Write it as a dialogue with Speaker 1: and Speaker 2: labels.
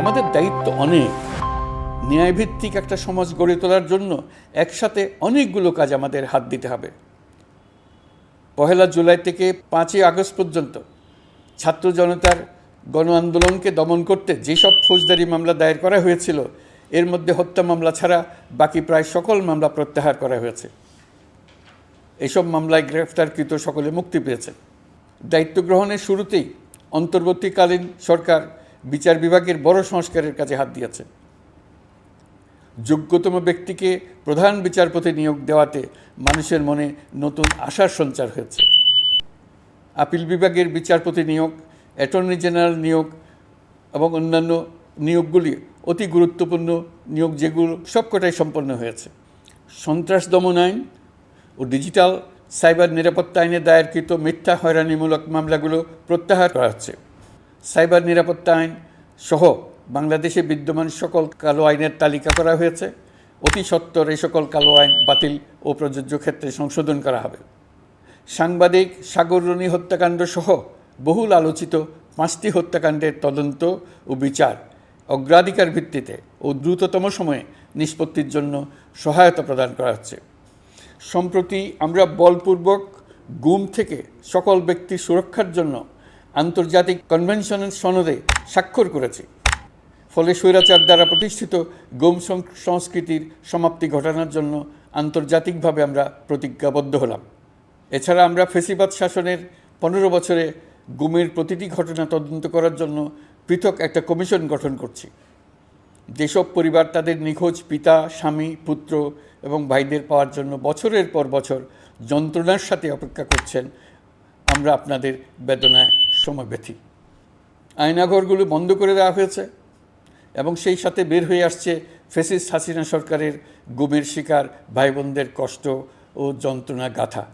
Speaker 1: আমাদের দায়িত্ব অনেক। ন্যায়ভিত্তিক একটা সমাজ গড়ে তোলার জন্য একসাথে অনেকগুলো কাজ আমাদের হাত দিতে হবে। পহেলা জুলাই থেকে পাঁচই আগস্ট পর্যন্ত ছাত্র জনতার গণ আন্দোলনকে দমন করতে যেসব ফৌজদারি মামলা দায়ের করা হয়েছিল, এর মধ্যে হত্যা মামলা ছাড়া বাকি প্রায় সকল মামলা প্রত্যাহার করা হয়েছে। এসব মামলায় গ্রেফতারকৃত সকলে মুক্তি পেয়েছে। দায়িত্ব গ্রহণের শুরুতেই অন্তর্বর্তীকালীন সরকার বিচার বিভাগের বড় সংস্কারের কাজে হাত দিয়েছে। যোগ্যতম ব্যক্তিকে প্রধান বিচারপতি নিয়োগ দেওয়াতে মানুষের মনে নতুন আশার সঞ্চার হয়েছে। আপিল বিভাগের বিচারপতি নিয়োগ, অ্যাটর্নি জেনারেল নিয়োগ এবং অন্যান্য নিয়োগগুলি অতি গুরুত্বপূর্ণ নিয়োগ যেগুলো সবকটাই সম্পন্ন হয়েছে। সন্ত্রাস দমন আইন ও ডিজিটাল সাইবার নিরাপত্তা আইনে দায়েরকৃত মিথ্যা হয়রানিমূলক মামলাগুলো প্রত্যাহার করা হচ্ছে। সাইবার নিরাপত্তা আইন সহ বাংলাদেশে বিদ্যমান সকল কালো আইনের তালিকা করা হয়েছে। অতি সত্বর এই সকল কালো আইন বাতিল ও প্রযোজ্য ক্ষেত্রে সংশোধন করা হবে। সাংবাদিক সাগররণী হত্যাকাণ্ড সহ বহুল আলোচিত পাঁচটি হত্যাকাণ্ডের তদন্ত ও বিচার অগ্রাধিকার ভিত্তিতে ও দ্রুততম সময়ে নিষ্পত্তির জন্য সহায়তা প্রদান করা হচ্ছে। সম্প্রতি আমরা বলপূর্বক গুম থেকে সকল ব্যক্তির সুরক্ষার জন্য আন্তর্জাতিক কনভেনশনের সনদে স্বাক্ষর করেছি। ফলে স্বৈরাচার দ্বারা প্রতিষ্ঠিত গুম সংস্কৃতির সমাপ্তি ঘটানোর জন্য আন্তর্জাতিকভাবে আমরা প্রতিজ্ঞাবদ্ধ হলাম। এছাড়া আমরা ফেসিবাদ শাসনের পনেরো বছরে গুমের প্রতিটি ঘটনা তদন্ত করার জন্য পৃথক একটা কমিশন গঠন করছি। যেসব পরিবার তাদের নিখোঁজ পিতা, স্বামী, পুত্র এবং ভাইদের পাওয়ার জন্য বছরের পর বছর যন্ত্রণার সাথে অপেক্ষা করছেন। আমরা আপনাদের বেদনায় সমব্যথী আয়নাঘরগুলো বন্ধ করে দেওয়া হয়েছে এবং সেই সাথে বের হয়ে আসছে ফেসিস হাসিনা সরকারের গুমের শিকার ভাই কষ্ট ও যন্ত্রণা গাথা।